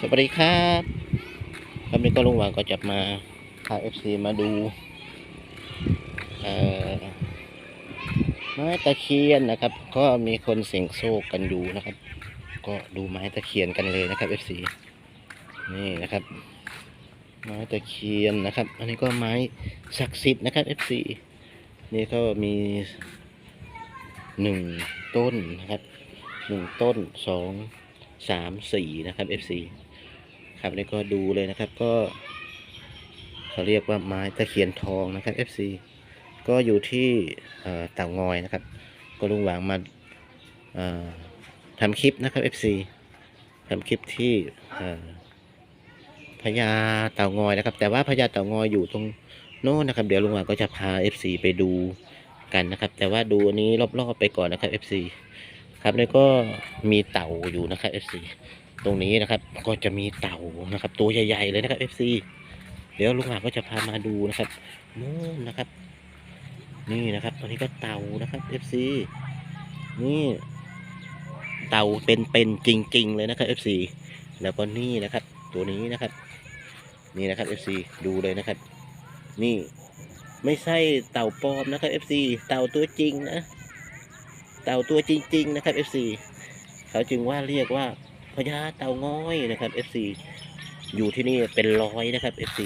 สวัสดีครับครับนี่ก็ลุงหวางก็จะมาพาเอฟซีมาดูไม้ตะเคียนนะครับ ก็มีคนเสียงโชคกันอยู่นะครับ ก็ดูไม้ตะเคียนกันเลยนะครับเอฟซีนี่นะครับ ไม้ตะเคียนนะครับ อันนี้ก็ไม้ศักดิ์สิทธิ์นะครับเอฟซีนี่ก็มีหนึ่งต้นนะครับหนึ่งต้นสองสามสี่นะครับ FC ครับนี่ก็ดูเลยนะครับก็เขาเรียกว่าไม้ตะเคียนทองนะครับ FC ก็อยู่ที่เต่างอยนะครับ ก็ลุงหวางมาทำคลิปนะครับ FC ทำคลิปที่พญาเต่างอยนะครับ แต่ว่าพญาเต่างอยอยู่ตรงโน้นนะครับ เดี๋ยวลุงหวางก็จะพา FC ไปดูกันนะครับ แต่ว่าดูอันนี้รอบๆไปก่อนนะครับ FC ครับแล้วก็มีเต่าอยู่นะครับ FC ตรงนี้นะครับ ก็จะมีเต่านะครับ ตัวใหญ่ๆเลยนะครับ FC เดี๋ยวลุงหมากก็จะพามาดูนะครับนู่นนะครับ นี่นะครับตอนนี้ก็เต่านะครับ FC นี่เต่าเป็นๆจริง ๆ เลยนะครับ FC แล้วก็นี่นะครับ ตัวนี้นะครับ นี่นะครับ FC ดูเลยนะครับ นี่ไม่ใช่เต่าปลอมนะครับ FC เต่าตัวจริงนะ เต่าตัวจริง ๆ นะครับ FC เขาจึงว่าเรียกว่า พญาเต่าง้อยนะครับ FC อยู่ที่นี่เป็นร้อยนะครับ FC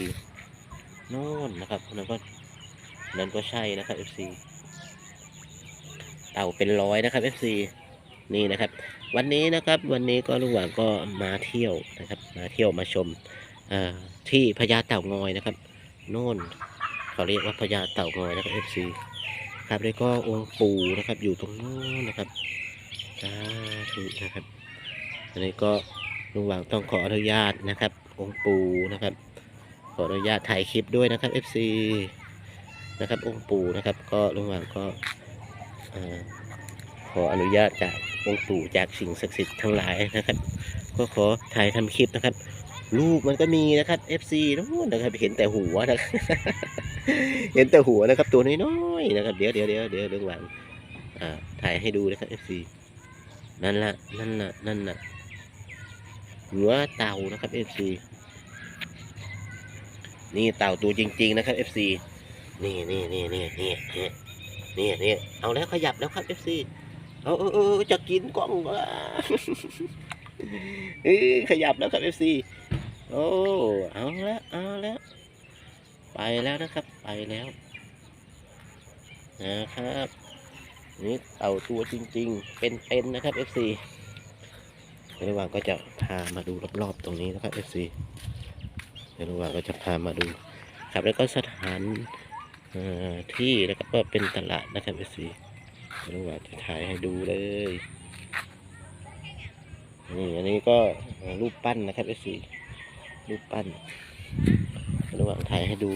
โน่นนะครับนั่นก็นั่นก็ใช่นะครับ FC เต่าเป็นร้อยนะครับ FC นี่นะครับ วันนี้นะครับวันนี้ก็ลุงหว่างก็มาเที่ยวนะครับ มาเที่ยวมาชมที่พญาเต่างอยนะครับโน่นเขาเรียกว่าพญาเต่างอยนะครับ FC ครับแล้วก็องค์ปู่นะครับ อยู่ตรงนู้นนะครับสาธุนะครับ อันนี้ก็ลุงหว่างต้องขออนุญาตนะครับ องค์ปู่นะครับ ขออนุญาตถ่ายคลิปด้วยนะครับ FC นะครับ องค์ปู่นะครับ ก็ลุงหว่างก็ขออนุญาตจากองค์ปู่จากสิ่งศักดิ์สิทธิ์ทั้งหลายนะครับ ก็ขอถ่ายทำคลิปนะครับรูปมันก็มีนะครับ FC นู้นนะครับเห็นแต่หัวนะครับเห็นแต่หัวนะครับ ตัวน้อยๆนะครับ เดี๋ยวเดี๋ยวเดี๋ยวเดี๋ยวเรื่องหลังถ่ายให้ดูนะครับ FC นั่นละนั่นละนั่นละ หัวเต่านะครับ FC นี่เต่าตัวจริง ๆ นะครับ FC นี่นี่นี่นี่นี่นี่นี่นี่เอาแล้วขยับแล้วครับ FC เอาเออเอจะกินกล้องอะเออขยับแล้วครับ FC โอ้เอาแล้วเอาแล้วไปแล้วนะครับ ไปแล้วนะครับนี่เต่าตัวจริง ๆ เป็นๆนะครับ FC เดี๋ยว ระหว่างก็จะพามาดูรอบๆตรงนี้นะครับ FC เดี๋ยวระหว่างก็จะพามาดูครับแล้วก็สถานที่นะครับก็เป็นตลาดนะครับ FC เดี๋ยวระหว่างจะถ่ายให้ดูเลยนี่อันนี้ก็รูปปั้นนะครับ FC รูปปั้น ระหว่างถ่ายให้ดู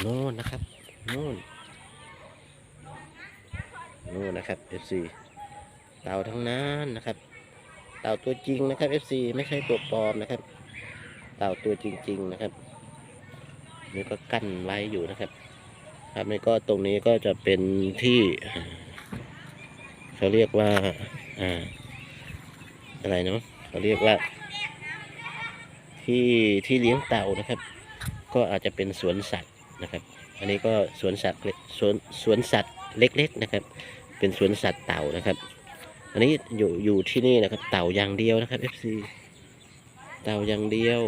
โน่นนะครับโน่นโน่นนะครับ FC เต่าทั้งนั้นนะครับ เต่าตัวจริงนะครับ FC ไม่ใช่ตัวปลอมนะครับ เต่าตัวจริง ๆนะครับ นี่ก็กั้นไว้อยู่นะครับ ครับนี่ก็ตรงนี้ก็จะเป็นที่เขาเรียกว่าอ่าอะไรเนาะเขาเรียกว่า ที่ที่เลี้ยงเต่านะครับ ก็อาจจะเป็นสวนสัตว์นะครับ อันนี้ก็สวนสัตว์เล็กสวนสวนสัตว์เล็ก ๆนะครับ เป็นสวนสัตว์เต่านะครับ อันนี้อยู่อยู่ที่นี่นะครับ เต่าอย่างเดียวนะครับ FC เต่าอย่างเดียว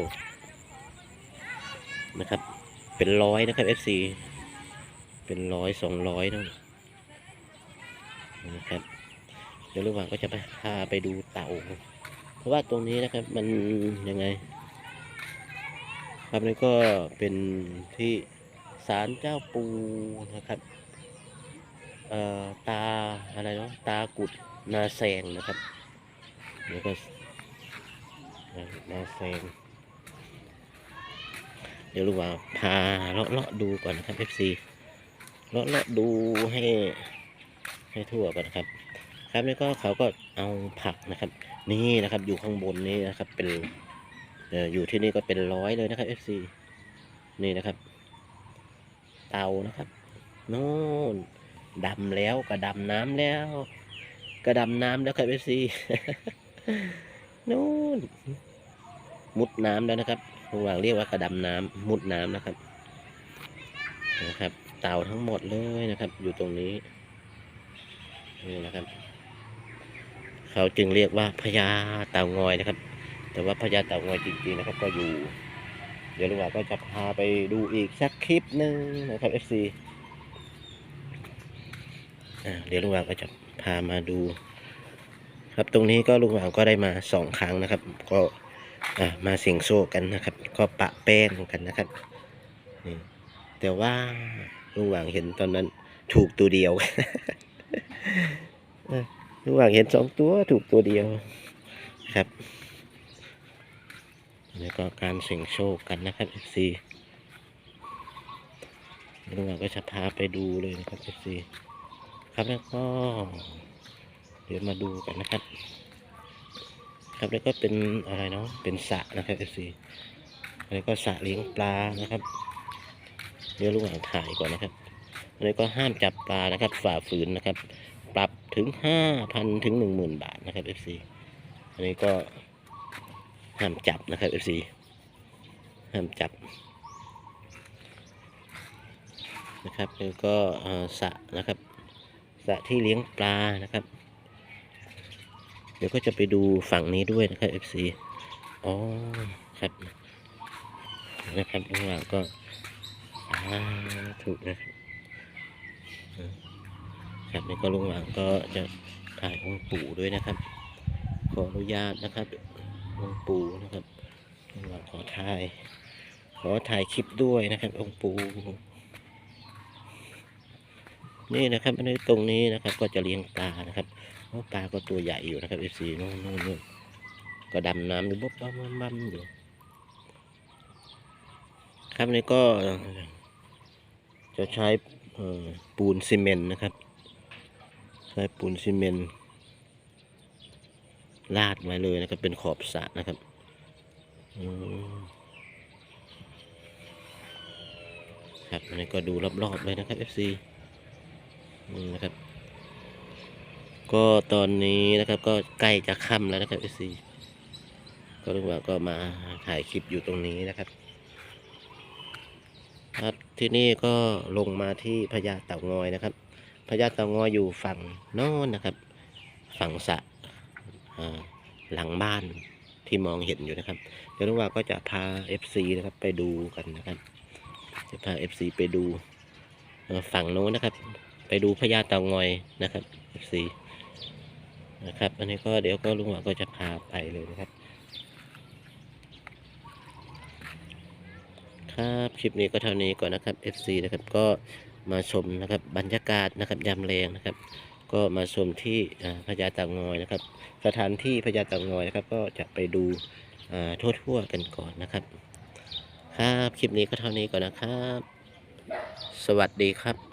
นะครับ เป็นร้อยนะครับ FC เป็นร้อยสองร้อยนั่นนะครับเดี๋ยวระหว่างก็จะไปพาไปดูเต่า เพราะว่าตรงนี้นะครับมันยังไง ครับนี่ก็เป็นที่ศาลเจ้าปูนะครับ เอ่อตาอะไรเนาะตากุด นาแซงนะครับแล้วก็นาแซงเดี๋ยวลุงว่าพาเลาะเลาะดูก่อนนะครับ FC เลาะเลาะดูให้ให้ทั่วก่อนนะครับ ครับนี่ก็เขาก็เอาผักนะครับ นี่นะครับอยู่ข้างบนนี้นะครับ เป็นเอออยู่ที่นี่ก็เป็นร้อยเลยนะครับ FC นี่นะครับ เตานะครับโน่นดำแล้วก็ดำน้ำแล้ว ก็ดำน้ำแล้วครับ FC นู่นมุดน้ำแล้วนะครับลุงหว่างเรียกว่ากระดำน้ำมุดน้ำนะครับ นะครับ เต่าทั้งหมดเลยนะครับ อยู่ตรงนี้นี่นะครับ เขาจึงเรียกว่าพญาเต่างอยนะครับ แต่ว่าพญาเต่างอยจริงๆนะครับ ก็อยู่ เดี๋ยวลุงหว่างก็จะพาไปดูอีกสักคลิปหนึ่งนะครับ FC อ่าเดี๋ยวลุงหว่างก็จะ พามาดู ครับตรงนี้ก็ลุงหวางก็ได้มาสองครั้งนะครับ ก็มาเสียงโชคกันนะครับ ก็ปะแป้งกันนะครับนี่แต่ว่าลุงหวางเห็นตอนนั้นถูกตัวเดียวลุงหวางเห็นสองตัวถูกตัวเดียวครับแล้วก็การเสี่ยงโชคกันนะครับ FC ลุงหวางก็จะพาไปดูเลยนะครับ FC ครับ แล้วก็ เดี๋ยวมาดูกันนะครับ ครับแล้วก็เป็นอะไรเนาะเป็นสระนะครับ FC แล้วก็สระเลี้ยงปลานะครับ เดี๋ยวลุงหางถ่ายก่อนนะครับแล้วก็ห้ามจับปลานะครับ ฝ่าฝืนนะครับ ปรับถึงห้าพันถึงหนึ่งหมื่นบาทนะครับ FC อันนี้ก็ห้ามจับนะครับ FC ห้ามจับนะครับแล้วก็สระนะครับ ระที่เลี้ยงปลานะครับ เดี๋ยวก็จะไปดูฝั่งนี้ด้วยนะครับ FC อ๋อครับนะครับข้างหลังก็ถูกนะครับครับนี่ก็ลุงหวังก็จะถ่ายองค์ปู่ด้วยนะครับ ขออนุญาตนะครับองค์ปู่นะครับลุงหวังขอถ่าย ขอถ่ายคลิปด้วยนะครับองค์ปู่ นี่นะครับอันนี้ตรงนี้นะครับ ก็จะเลี้ยงปลานะครับเพราะปลาก็ตัวใหญ่อยู่นะครับเอฟซีนู่นนู่นนู่นก็ดำน้ำอยู่บ๊อบบ๊อบบ๊บบ๊บอยู่ครับนนี้ก็จะใช้ปูนซีเมนต์นะครับ ใช้ปูนซีเมนต์ลาดไว้เลยนะครับ เป็นขอบสระนะครับครับนนี้ก็ดูรอบๆเลยนะครับ FC นี่นะครับ ก็ตอนนี้นะครับ ก็ใกล้จะค่ำแล้วนะครับเอซีก็ลุงว่าก็มาถ่ายคลิปอยู่ตรงนี้นะครับ ครับที่นี่ก็ลงมาที่พญาเต่างอยนะครับพญาเต่างอยอยู่ฝั่งโน้นนะครับ ฝั่งสะหลังบ้านที่มองเห็นอยู่นะครับ เดี๋ยวลุงว่าก็จะพา FC นะครับไปดูกันนะครับ จะพา FC ไปดูฝั่งโน้นนะครับ ไปดูพญาเต่างอยนะครับ FC นะครับ อันนี้ก็เดี๋ยวก็ลุงหวาก็จะพาไปเลยนะครับ ครับคลิปนี้ก็เท่านี้ก่อนนะครับ FC นะครับก็มาชมนะครับบรรยากาศนะครับยามแรงนะครับ ก็มาชมที่พญาเต่างอยนะครับ สถานที่พญาเต่างอยนะครับ ก็จะไปดูอ่าทั่วๆกันก่อนนะครับ ครับคลิปนี้ก็เท่านี้ก่อนนะครับ สวัสดีครับ